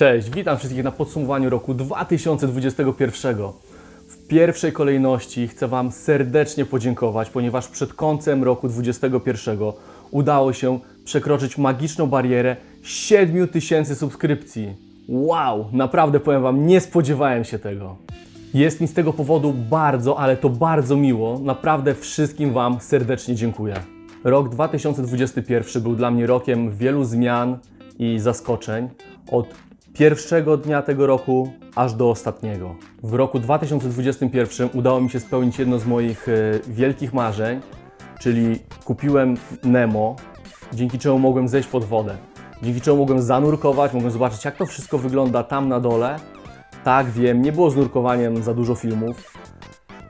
Cześć, witam wszystkich na podsumowaniu roku 2021. W pierwszej kolejności chcę Wam serdecznie podziękować, ponieważ przed końcem roku 2021 udało się przekroczyć magiczną barierę 7000 subskrypcji. Wow, naprawdę powiem Wam, nie spodziewałem się tego. Jest mi z tego powodu bardzo, ale to bardzo miło. Naprawdę wszystkim Wam serdecznie dziękuję. Rok 2021 był dla mnie rokiem wielu zmian i zaskoczeń. Od pierwszego dnia tego roku aż do ostatniego. W roku 2021 udało mi się spełnić jedno z moich e, wielkich marzeń, czyli kupiłem Nemo, dzięki czemu mogłem zejść pod wodę. Dzięki czemu mogłem zanurkować, mogłem zobaczyć, jak to wszystko wygląda tam na dole. Tak, wiem, nie było z nurkowaniem za dużo filmów,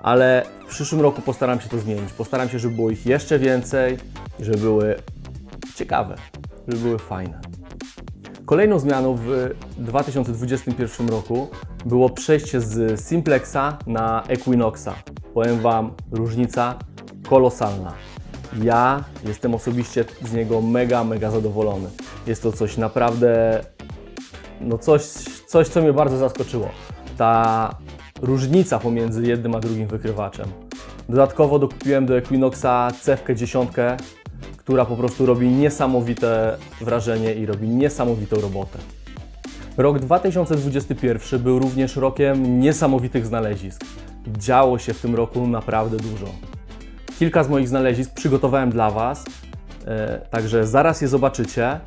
ale w przyszłym roku postaram się to zmienić. Postaram się, żeby było ich jeszcze więcej i żeby były ciekawe, żeby były fajne. Kolejną zmianą w 2021 roku było przejście z Simplexa na Equinoxa. Powiem Wam, różnica kolosalna. Ja jestem osobiście z niego mega, mega zadowolony. Jest to coś naprawdę, no coś, coś co mnie bardzo zaskoczyło. Ta różnica pomiędzy jednym a drugim wykrywaczem. Dodatkowo dokupiłem do Equinoxa cewkę dziesiątkę, która po prostu robi niesamowite wrażenie i robi niesamowitą robotę. Rok 2021 był również rokiem niesamowitych znalezisk. Działo się w tym roku naprawdę dużo. Kilka z moich znalezisk przygotowałem dla Was, e, także zaraz je zobaczycie.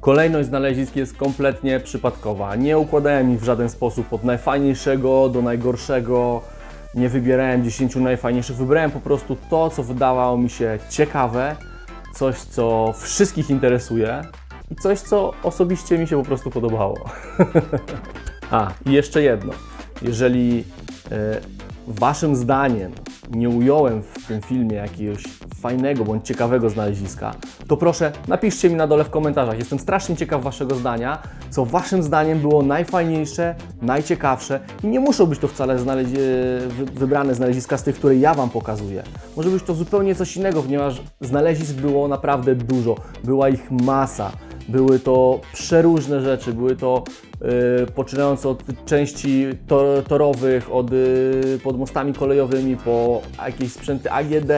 Kolejność znalezisk jest kompletnie przypadkowa. Nie układałem ich w żaden sposób od najfajniejszego do najgorszego. Nie wybierałem 10 najfajniejszych, wybrałem po prostu to, co wydawało mi się ciekawe, coś, co wszystkich interesuje i coś, co osobiście mi się po prostu podobało. A, i jeszcze jedno. Jeżeli e, Waszym zdaniem nie ująłem w tym filmie jakiegoś fajnego bądź ciekawego znaleziska, to proszę napiszcie mi na dole w komentarzach. Jestem strasznie ciekaw Waszego zdania, co Waszym zdaniem było najfajniejsze, najciekawsze i nie muszą być to wcale wybrane znaleziska z tych, które ja Wam pokazuję. Może być to zupełnie coś innego, ponieważ znalezisk było naprawdę dużo, była ich masa. Były to przeróżne rzeczy, były to yy, poczynając od części tor, torowych, od yy, pod mostami kolejowymi po jakieś sprzęty AGD,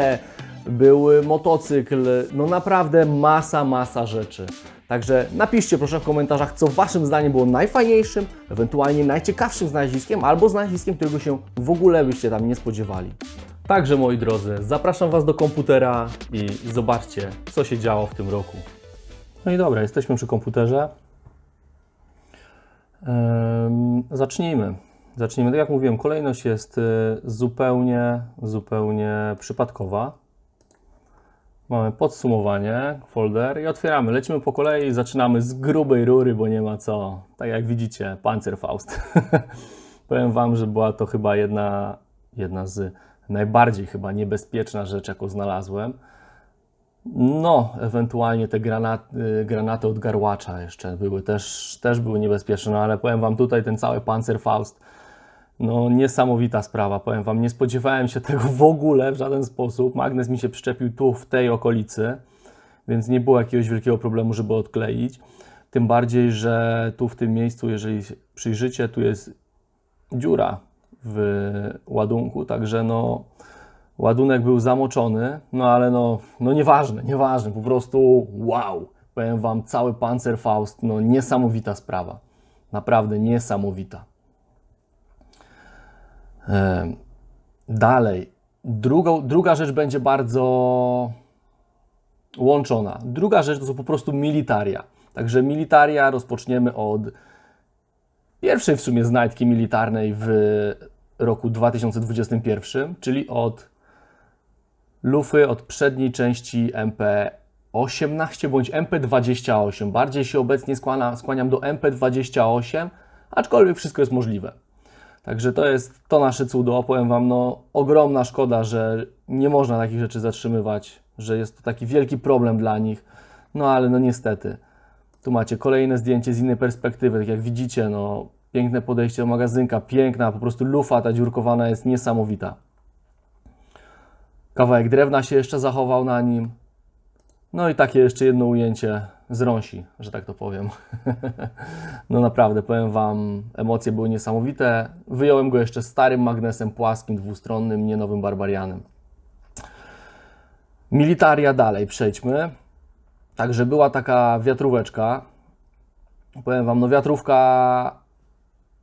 był motocykl, no naprawdę masa, masa rzeczy. Także napiszcie proszę w komentarzach, co Waszym zdaniem było najfajniejszym, ewentualnie najciekawszym znaleziskiem, albo znaleziskiem, którego się w ogóle byście tam nie spodziewali. Także moi drodzy, zapraszam Was do komputera i zobaczcie, co się działo w tym roku. No i dobra, jesteśmy przy komputerze. Zacznijmy. Zacznijmy. Tak jak mówiłem, kolejność jest y, zupełnie, zupełnie przypadkowa. Mamy podsumowanie, folder i otwieramy. Lecimy po kolei, zaczynamy z grubej rury, bo nie ma co. Tak jak widzicie, Panzerfaust. Powiem Wam, że była to chyba jedna, jedna z najbardziej chyba niebezpieczna rzecz, jaką znalazłem. No, ewentualnie te granaty, granaty od garłacza jeszcze były też, też były niebezpieczne, no ale powiem Wam tutaj ten cały Panzerfaust, no niesamowita sprawa, powiem Wam, nie spodziewałem się tego w ogóle w żaden sposób. Magnes mi się przyczepił tu w tej okolicy, więc nie było jakiegoś wielkiego problemu, żeby odkleić. Tym bardziej, że tu w tym miejscu, jeżeli przyjrzycie, tu jest dziura w ładunku, także no ładunek był zamoczony, no ale no, no nieważne, nieważne, po prostu wow, powiem Wam, cały Panzerfaust, no niesamowita sprawa, naprawdę niesamowita. Dalej, drugą, druga rzecz będzie bardzo łączona. Druga rzecz to są po prostu militaria. Także militaria rozpoczniemy od pierwszej w sumie znajdki militarnej w roku 2021, czyli od lufy od przedniej części MP18 bądź MP28. Bardziej się obecnie skłania, skłaniam do MP28, aczkolwiek wszystko jest możliwe. Także to jest to nasze cudo. Powiem Wam, no ogromna szkoda, że nie można takich rzeczy zatrzymywać, że jest to taki wielki problem dla nich. No ale no niestety. Tu macie kolejne zdjęcie z innej perspektywy. Tak jak widzicie, no piękne podejście do magazynka, piękna, po prostu lufa ta dziurkowana jest niesamowita. Kawałek drewna się jeszcze zachował na nim. No i takie jeszcze jedno ujęcie z rąsi, że tak to powiem. no naprawdę, powiem Wam, emocje były niesamowite. Wyjąłem go jeszcze starym magnesem płaskim, dwustronnym, nie nowym barbarianem. Militaria dalej, przejdźmy. Także była taka wiatróweczka. Powiem Wam, no wiatrówka,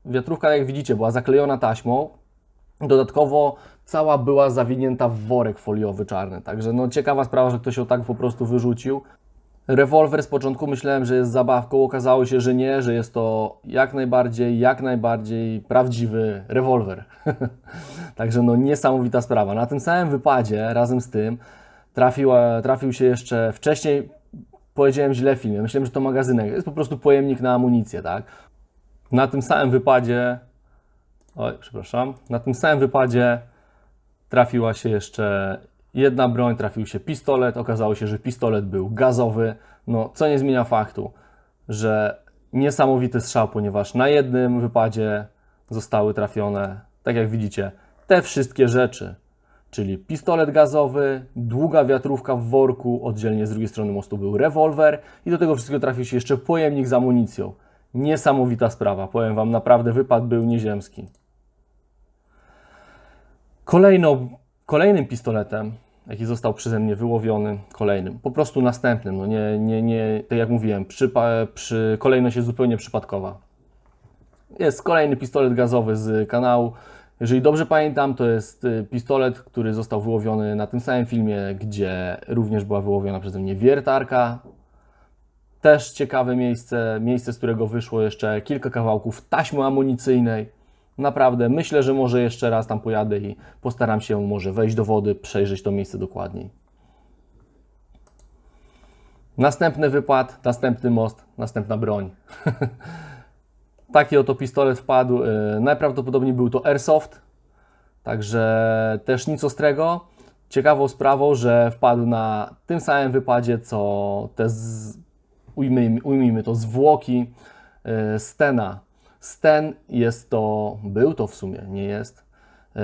wiatrówka jak widzicie była zaklejona taśmą. Dodatkowo cała była zawinięta w worek foliowy czarny. Także no ciekawa sprawa, że ktoś ją tak po prostu wyrzucił. Rewolwer z początku myślałem, że jest zabawką, okazało się, że nie, że jest to jak najbardziej, jak najbardziej prawdziwy rewolwer. Także no niesamowita sprawa. Na tym samym wypadzie, razem z tym, trafił, trafił się jeszcze wcześniej, powiedziałem źle w filmie, myślałem, że to magazynek, jest po prostu pojemnik na amunicję, tak? Na tym samym wypadzie, oj, przepraszam, na tym samym wypadzie trafiła się jeszcze jedna broń, trafił się pistolet. Okazało się, że pistolet był gazowy. No, co nie zmienia faktu, że niesamowity strzał, ponieważ na jednym wypadzie zostały trafione, tak jak widzicie, te wszystkie rzeczy. Czyli pistolet gazowy, długa wiatrówka w worku, oddzielnie z drugiej strony mostu był rewolwer i do tego wszystkiego trafił się jeszcze pojemnik z amunicją. Niesamowita sprawa, powiem Wam, naprawdę wypad był nieziemski. Kolejną, kolejnym pistoletem, jaki został przeze mnie wyłowiony, kolejnym, po prostu następnym, no nie, nie, nie tak jak mówiłem, przy, kolejność jest zupełnie przypadkowa. Jest kolejny pistolet gazowy z kanału. Jeżeli dobrze pamiętam, to jest y, pistolet, który został wyłowiony na tym samym filmie, gdzie również była wyłowiona przeze mnie wiertarka. Też ciekawe miejsce, miejsce, z którego wyszło jeszcze kilka kawałków taśmy amunicyjnej. Naprawdę myślę, że może jeszcze raz tam pojadę i postaram się może wejść do wody, przejrzeć to miejsce dokładniej. Następny wypad, następny most, następna broń. Taki oto pistolet wpadł. y, Najprawdopodobniej był to airsoft, także też nic ostrego. Ciekawą sprawą, że wpadł na tym samym wypadzie, co te, z, ujmijmy, ujmijmy to, zwłoki y, Stena. Sten jest to, był to w sumie, nie jest, y,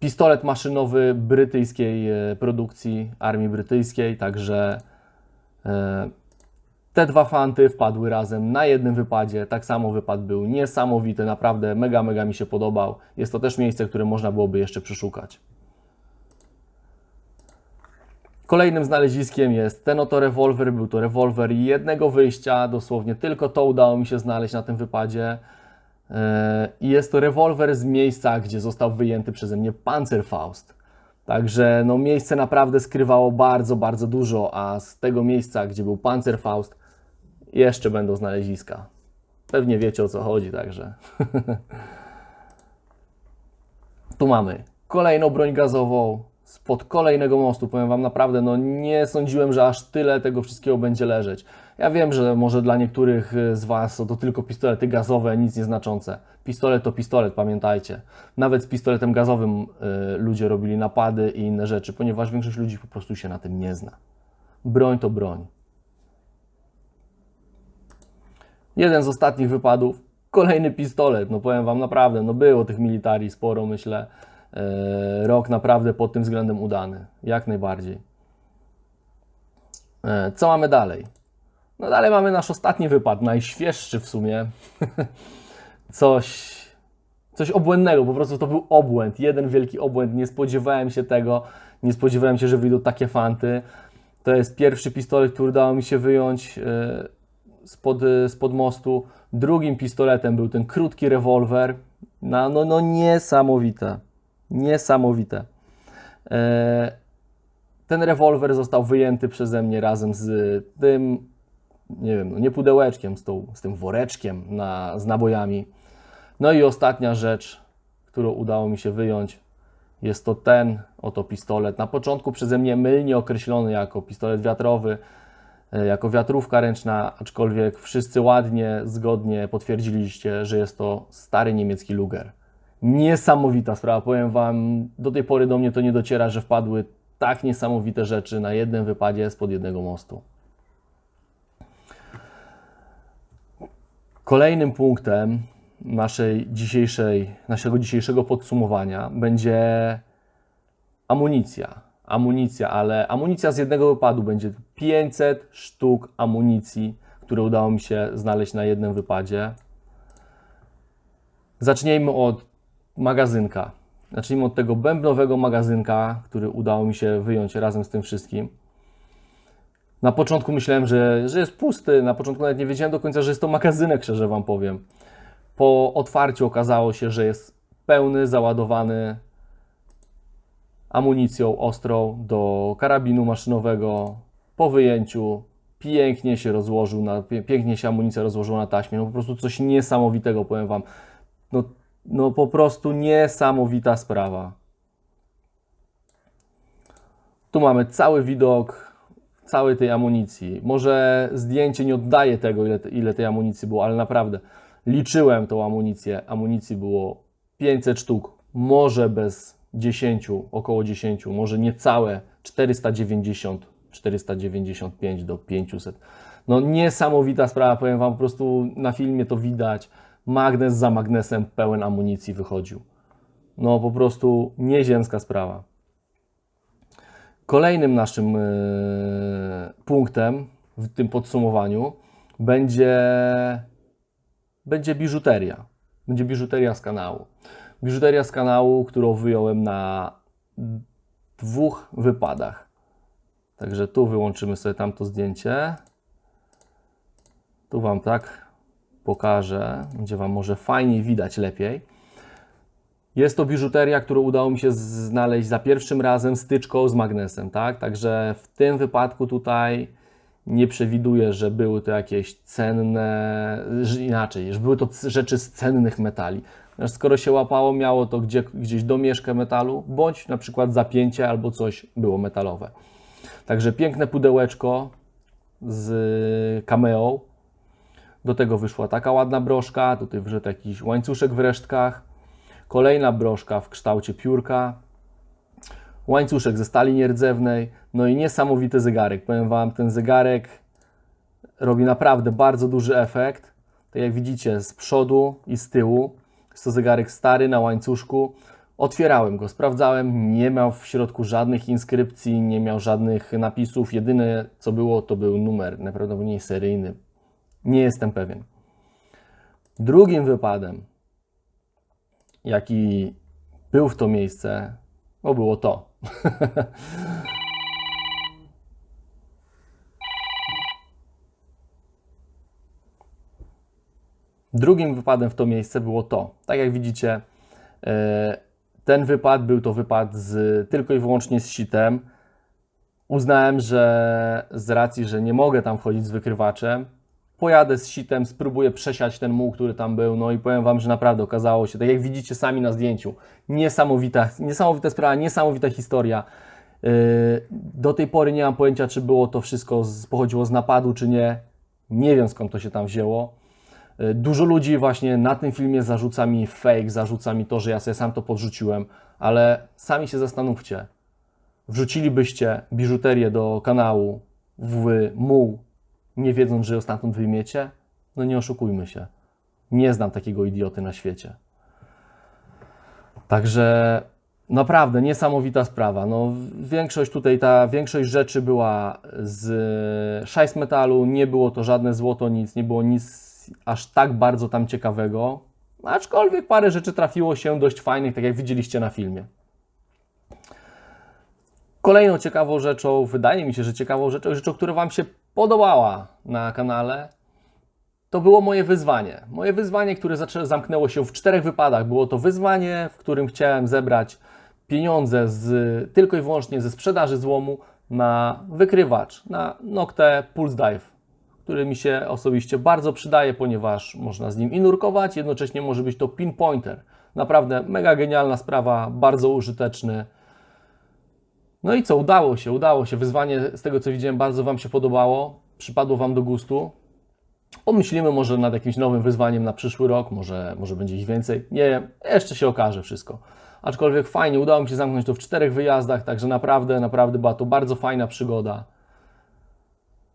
pistolet maszynowy brytyjskiej y, produkcji, armii brytyjskiej, także y, te dwa fanty wpadły razem na jednym wypadzie. Tak samo wypad był niesamowity, naprawdę mega, mega mi się podobał. Jest to też miejsce, które można byłoby jeszcze przeszukać. Kolejnym znaleziskiem jest ten oto rewolwer. Był to rewolwer jednego wyjścia, dosłownie tylko to udało mi się znaleźć na tym wypadzie. Yy, I jest to rewolwer z miejsca, gdzie został wyjęty przeze mnie Panzerfaust. Także no, miejsce naprawdę skrywało bardzo, bardzo dużo, a z tego miejsca, gdzie był Panzerfaust, jeszcze będą znaleziska. Pewnie wiecie o co chodzi, także. tu mamy kolejną broń gazową spod kolejnego mostu. Powiem Wam naprawdę, no nie sądziłem, że aż tyle tego wszystkiego będzie leżeć. Ja wiem, że może dla niektórych z Was to tylko pistolety gazowe, nic nieznaczące. Pistolet to pistolet, pamiętajcie. Nawet z pistoletem gazowym y, ludzie robili napady i inne rzeczy, ponieważ większość ludzi po prostu się na tym nie zna. Broń to broń. Jeden z ostatnich wypadów, kolejny pistolet. No powiem Wam naprawdę, no było tych militarii sporo, myślę. E, rok naprawdę pod tym względem udany, jak najbardziej. E, co mamy dalej? No dalej mamy nasz ostatni wypad, najświeższy w sumie. coś, coś obłędnego, po prostu to był obłęd, jeden wielki obłęd. Nie spodziewałem się tego, nie spodziewałem się, że wyjdą takie fanty. To jest pierwszy pistolet, który udało mi się wyjąć e, spod, spod mostu. Drugim pistoletem był ten krótki rewolwer. No, no, no niesamowite. Niesamowite. E, Ten rewolwer został wyjęty przeze mnie razem z tym, nie wiem, no nie pudełeczkiem, z, tą, z tym woreczkiem na, z nabojami. No i ostatnia rzecz, którą udało mi się wyjąć, jest to ten oto pistolet. Na początku przeze mnie mylnie określony jako pistolet wiatrowy, e, jako wiatrówka ręczna, aczkolwiek wszyscy ładnie, zgodnie potwierdziliście, że jest to stary niemiecki Luger. Niesamowita sprawa, powiem Wam, do tej pory do mnie to nie dociera, że wpadły tak niesamowite rzeczy na jednym wypadzie spod jednego mostu. Kolejnym punktem naszej dzisiejszej, naszego dzisiejszego podsumowania będzie amunicja. amunicja, ale amunicja z jednego wypadu będzie 500 sztuk amunicji, które udało mi się znaleźć na jednym wypadzie. Zacznijmy od magazynka. Zacznijmy od tego bębnowego magazynka, który udało mi się wyjąć razem z tym wszystkim. Na początku myślałem, że, że jest pusty. Na początku nawet nie wiedziałem do końca, że jest to magazynek, szczerze Wam powiem. Po otwarciu okazało się, że jest pełny, załadowany amunicją ostrą do karabinu maszynowego. Po wyjęciu pięknie się rozłożył, na, pięknie się amunicja rozłożyła na taśmie. No po prostu coś niesamowitego, powiem Wam. No, no po prostu niesamowita sprawa. Tu mamy cały widok całej tej amunicji. Może zdjęcie nie oddaje tego, ile, ile tej amunicji było, ale naprawdę liczyłem tą amunicję. Amunicji było 500 sztuk, może bez 10, około 10, może niecałe 490, 495 do 500. No niesamowita sprawa, powiem Wam, po prostu na filmie to widać. Magnes za magnesem pełen amunicji wychodził. No po prostu nieziemska sprawa. Kolejnym naszym e, punktem w tym podsumowaniu będzie, będzie biżuteria. Będzie biżuteria z kanału. Biżuteria z kanału, którą wyjąłem na dwóch wypadach. Także tu wyłączymy sobie tamto zdjęcie. Tu Wam tak pokażę, będzie Wam może fajniej widać lepiej. Jest to biżuteria, którą udało mi się znaleźć za pierwszym razem styczką z magnesem, tak? Także w tym wypadku tutaj nie przewiduję, że były to jakieś cenne, inaczej, że były to rzeczy z cennych metali. Skoro się łapało, miało to gdzie, gdzieś domieszkę metalu, bądź na przykład zapięcie albo coś było metalowe. Także piękne pudełeczko z cameo. Do tego wyszła taka ładna broszka, tutaj wyszedł jakiś łańcuszek w resztkach. Kolejna broszka w kształcie piórka, łańcuszek ze stali nierdzewnej, no i niesamowity zegarek. Powiem Wam, ten zegarek robi naprawdę bardzo duży efekt. Tak jak widzicie z przodu i z tyłu. Jest to zegarek stary na łańcuszku. Otwierałem go, sprawdzałem, nie miał w środku żadnych inskrypcji, nie miał żadnych napisów. Jedyne co było to był numer, najprawdopodobniej seryjny. Nie jestem pewien. Drugim wypadem jaki był w to miejsce, no było to. Drugim wypadem w to miejsce było to. Tak jak widzicie, e, ten wypad był to wypad z, tylko i wyłącznie z sitem. Uznałem, że z racji, że nie mogę tam wchodzić z wykrywaczem, pojadę z sitem, spróbuję przesiać ten muł, który tam był, no i powiem Wam, że naprawdę okazało się, tak jak widzicie sami na zdjęciu, niesamowita, niesamowita sprawa, niesamowita historia. Yy, Do tej pory nie mam pojęcia, czy było to wszystko, z, pochodziło z napadu, czy nie. Nie wiem skąd to się tam wzięło. Yy, Dużo ludzi właśnie na tym filmie zarzuca mi fake, zarzuca mi to, że ja sobie sam to podrzuciłem, ale sami się zastanówcie. Wrzucilibyście biżuterię do kanału w muł, nie wiedząc, że ją stamtąd wyjmiecie? No nie oszukujmy się. Nie znam takiego idioty na świecie. Także naprawdę niesamowita sprawa. No, większość tutaj, ta większość rzeczy była z szajs metalu, nie było to żadne złoto, nic, nie było nic aż tak bardzo tam ciekawego. Aczkolwiek parę rzeczy trafiło się dość fajnych, tak jak widzieliście na filmie. Kolejną ciekawą rzeczą, wydaje mi się, że ciekawą rzeczą, rzeczą, która Wam się podobała na kanale, to było moje wyzwanie. Moje wyzwanie, które zamknęło się w czterech wypadach. Było to wyzwanie, w którym chciałem zebrać pieniądze z, tylko i wyłącznie ze sprzedaży złomu na wykrywacz, na Nocte Pulse Dive, który mi się osobiście bardzo przydaje, ponieważ można z nim i nurkować, jednocześnie może być to pinpointer. Naprawdę mega genialna sprawa, bardzo użyteczny. No i co, udało się, udało się. Wyzwanie z tego co widziałem bardzo Wam się podobało, przypadło Wam do gustu. Pomyślimy może nad jakimś nowym wyzwaniem na przyszły rok, może, może będzie ich więcej. Nie wiem, jeszcze się okaże wszystko. Aczkolwiek fajnie, udało mi się zamknąć to w czterech wyjazdach, także naprawdę, naprawdę była to bardzo fajna przygoda.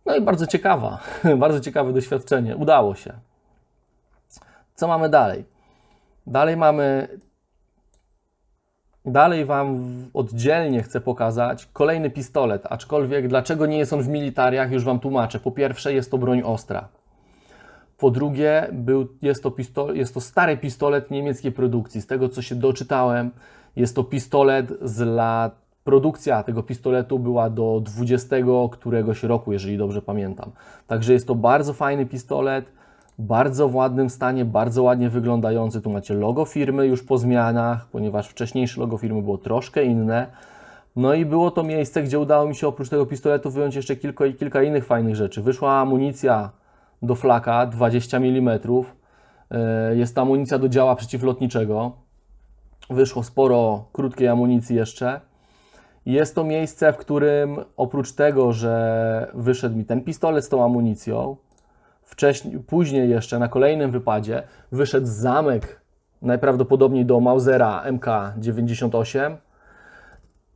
No i bardzo ciekawa, bardzo ciekawe doświadczenie. Udało się. Co mamy dalej? Dalej mamy Dalej Wam oddzielnie chcę pokazać kolejny pistolet, aczkolwiek dlaczego nie jest on w militariach, już Wam tłumaczę. Po pierwsze, jest to broń ostra. Po drugie, był, jest, to pisto, jest to stary pistolet niemieckiej produkcji. Z tego co się doczytałem, jest to pistolet z lat. Produkcja tego pistoletu była do 20 któregoś roku, jeżeli dobrze pamiętam. Także jest to bardzo fajny pistolet, bardzo w ładnym stanie, bardzo ładnie wyglądający. Tu macie logo firmy już po zmianach, ponieważ wcześniejsze logo firmy było troszkę inne. No i było to miejsce, gdzie udało mi się oprócz tego pistoletu wyjąć jeszcze kilka, kilka innych fajnych rzeczy. Wyszła amunicja do flaka 20 mm. E, Jest to amunicja do działa przeciwlotniczego. Wyszło sporo krótkiej amunicji jeszcze. Jest to miejsce, w którym oprócz tego, że wyszedł mi ten pistolet z tą amunicją, wcześniej, później jeszcze na kolejnym wypadzie wyszedł zamek najprawdopodobniej do Mausera MK98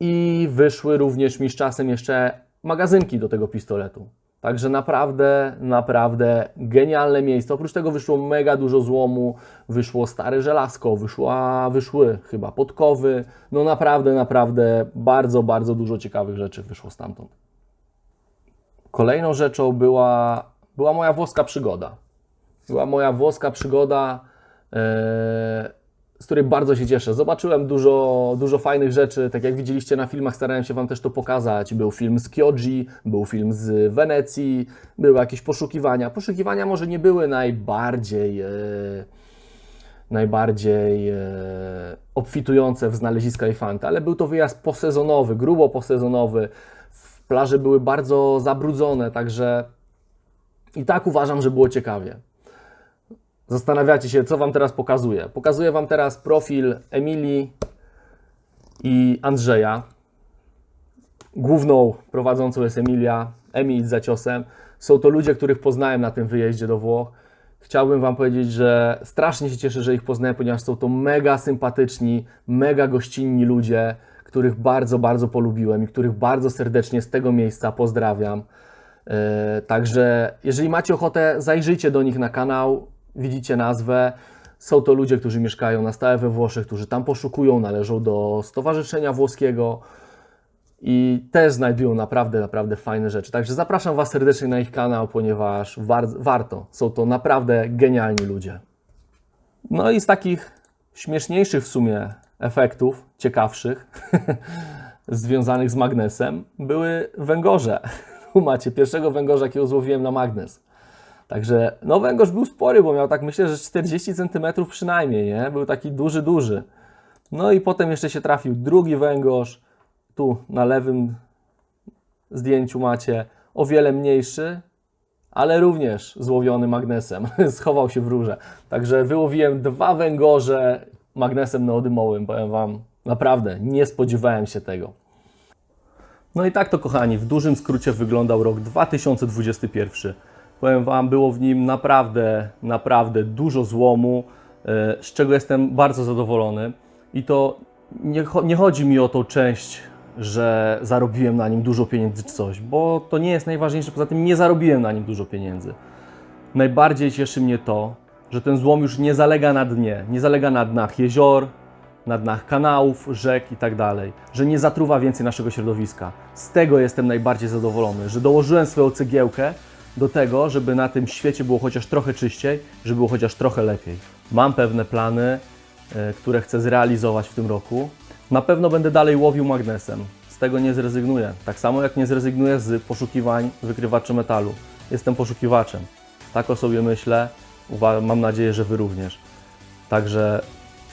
i wyszły również mi z czasem jeszcze magazynki do tego pistoletu. Także naprawdę, naprawdę genialne miejsce. Oprócz tego wyszło mega dużo złomu, wyszło stare żelazko, wyszła, wyszły chyba podkowy. No naprawdę, naprawdę bardzo, bardzo dużo ciekawych rzeczy wyszło stamtąd. Kolejną rzeczą była, była moja włoska przygoda. Była moja włoska przygoda, e, z której bardzo się cieszę. Zobaczyłem dużo, dużo fajnych rzeczy. Tak jak widzieliście na filmach, starałem się Wam też to pokazać. Był film z Chioggi, był film z Wenecji, były jakieś poszukiwania. Poszukiwania może nie były najbardziej. E, najbardziej e, obfitujące w znaleziska i fanty, ale był to wyjazd posezonowy, grubo posezonowy. Plaże były bardzo zabrudzone, także i tak uważam, że było ciekawie. Zastanawiacie się, co Wam teraz pokazuję. Pokazuję Wam teraz profil Emilii i Andrzeja. Główną prowadzącą jest Emilia, Emil za ciosem. Są to ludzie, których poznałem na tym wyjeździe do Włoch. Chciałbym Wam powiedzieć, że strasznie się cieszę, że ich poznałem, ponieważ są to mega sympatyczni, mega gościnni ludzie, których bardzo, bardzo polubiłem i których bardzo serdecznie z tego miejsca pozdrawiam. E, Także jeżeli macie ochotę, zajrzyjcie do nich na kanał, widzicie nazwę. Są to ludzie, którzy mieszkają na stałe we Włoszech, którzy tam poszukują, należą do Stowarzyszenia Włoskiego i też znajdują naprawdę, naprawdę fajne rzeczy. Także zapraszam Was serdecznie na ich kanał, ponieważ war, warto. Są to naprawdę genialni ludzie. No i z takich śmieszniejszych w sumie efektów, ciekawszych, związanych z magnesem, były węgorze. Tu macie pierwszego węgorza, jakiego złowiłem na magnes. Także no węgorz był spory, bo miał tak myślę, że 40 cm przynajmniej, nie? Był taki duży, duży. No i potem jeszcze się trafił drugi węgorz. Tu na lewym zdjęciu macie o wiele mniejszy, ale również złowiony magnesem. Schował się w rurze. Także wyłowiłem dwa węgorze magnesem neodymowym. Powiem Wam, naprawdę nie spodziewałem się tego. No i tak to, kochani, w dużym skrócie wyglądał rok 2021. Powiem Wam, było w nim naprawdę, naprawdę dużo złomu, e, z czego jestem bardzo zadowolony. I to nie, nie chodzi mi o tą część, że zarobiłem na nim dużo pieniędzy czy coś, bo to nie jest najważniejsze. Poza tym nie zarobiłem na nim dużo pieniędzy. Najbardziej cieszy mnie to, że ten złom już nie zalega na dnie, nie zalega na dnach jezior, na dnach kanałów, rzek i tak dalej, że nie zatruwa więcej naszego środowiska. Z tego jestem najbardziej zadowolony, że dołożyłem swoją cegiełkę do tego, żeby na tym świecie było chociaż trochę czyściej, żeby było chociaż trochę lepiej. Mam pewne plany, e, które chcę zrealizować w tym roku. Na pewno będę dalej łowił magnesem. Z tego nie zrezygnuję. Tak samo jak nie zrezygnuję z poszukiwań wykrywaczy metalu. Jestem poszukiwaczem. Tak o sobie myślę. Mam nadzieję, że Wy również. Także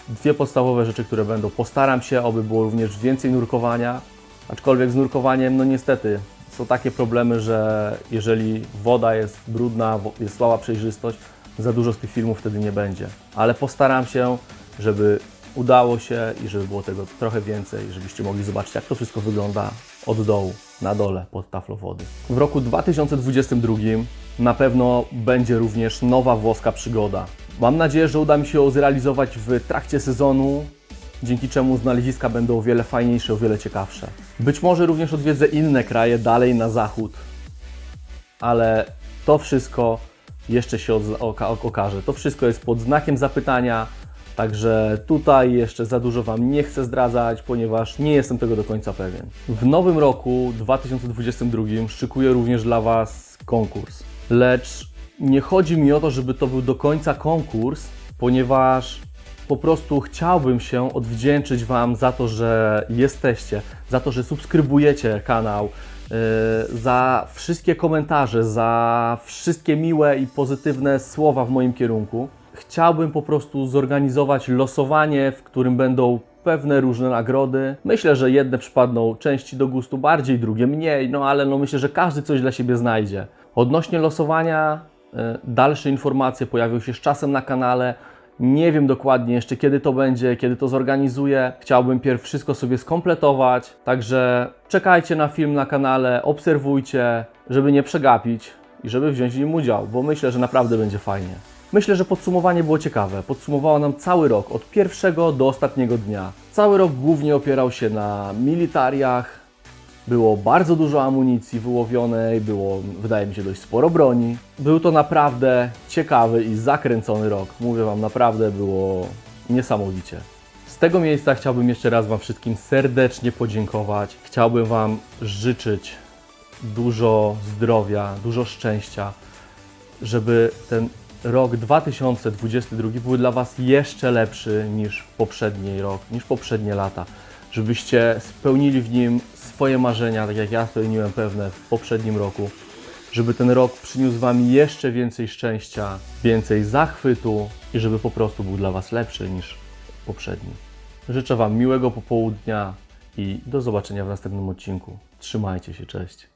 dwie podstawowe rzeczy, które będą. Postaram się, aby było również więcej nurkowania, aczkolwiek z nurkowaniem, no niestety, są takie problemy, że jeżeli woda jest brudna, jest słaba przejrzystość, za dużo z tych filmów wtedy nie będzie. Ale postaram się, żeby udało się i żeby było tego trochę więcej, żebyście mogli zobaczyć, jak to wszystko wygląda od dołu, na dole, pod taflą wody. W roku 2022 na pewno będzie również nowa włoska przygoda. Mam nadzieję, że uda mi się ją zrealizować w trakcie sezonu, dzięki czemu znaleziska będą o wiele fajniejsze, o wiele ciekawsze. Być może również odwiedzę inne kraje dalej na zachód, ale to wszystko jeszcze się oka- okaże. To wszystko jest pod znakiem zapytania. Także tutaj jeszcze za dużo Wam nie chcę zdradzać, ponieważ nie jestem tego do końca pewien. W nowym roku 2022 szykuję również dla Was konkurs. Lecz nie chodzi mi o to, żeby to był do końca konkurs, ponieważ po prostu chciałbym się odwdzięczyć Wam za to, że jesteście, za to, że subskrybujecie kanał, yy, za wszystkie komentarze, za wszystkie miłe i pozytywne słowa w moim kierunku. Chciałbym po prostu zorganizować losowanie, w którym będą pewne różne nagrody. Myślę, że jedne przypadną części do gustu bardziej, drugie mniej, no ale no myślę, że każdy coś dla siebie znajdzie. Odnośnie losowania, dalsze informacje pojawią się z czasem na kanale. Nie wiem dokładnie jeszcze kiedy to będzie, kiedy to zorganizuję. Chciałbym pierw wszystko sobie skompletować, także czekajcie na film na kanale, obserwujcie, żeby nie przegapić i żeby wziąć w nim udział, bo myślę, że naprawdę będzie fajnie. Myślę, że podsumowanie było ciekawe. Podsumowało nam cały rok, od pierwszego do ostatniego dnia. Cały rok głównie opierał się na militariach, było bardzo dużo amunicji wyłowionej, było, wydaje mi się, dość sporo broni. Był to naprawdę ciekawy i zakręcony rok. Mówię Wam, naprawdę było niesamowicie. Z tego miejsca chciałbym jeszcze raz Wam wszystkim serdecznie podziękować. Chciałbym Wam życzyć dużo zdrowia, dużo szczęścia, żeby ten rok 2022 był dla Was jeszcze lepszy niż poprzedni rok, niż poprzednie lata. Żebyście spełnili w nim swoje marzenia, tak jak ja spełniłem pewne w poprzednim roku. Żeby ten rok przyniósł Wam jeszcze więcej szczęścia, więcej zachwytu i żeby po prostu był dla Was lepszy niż poprzedni. Życzę Wam miłego popołudnia i do zobaczenia w następnym odcinku. Trzymajcie się, cześć.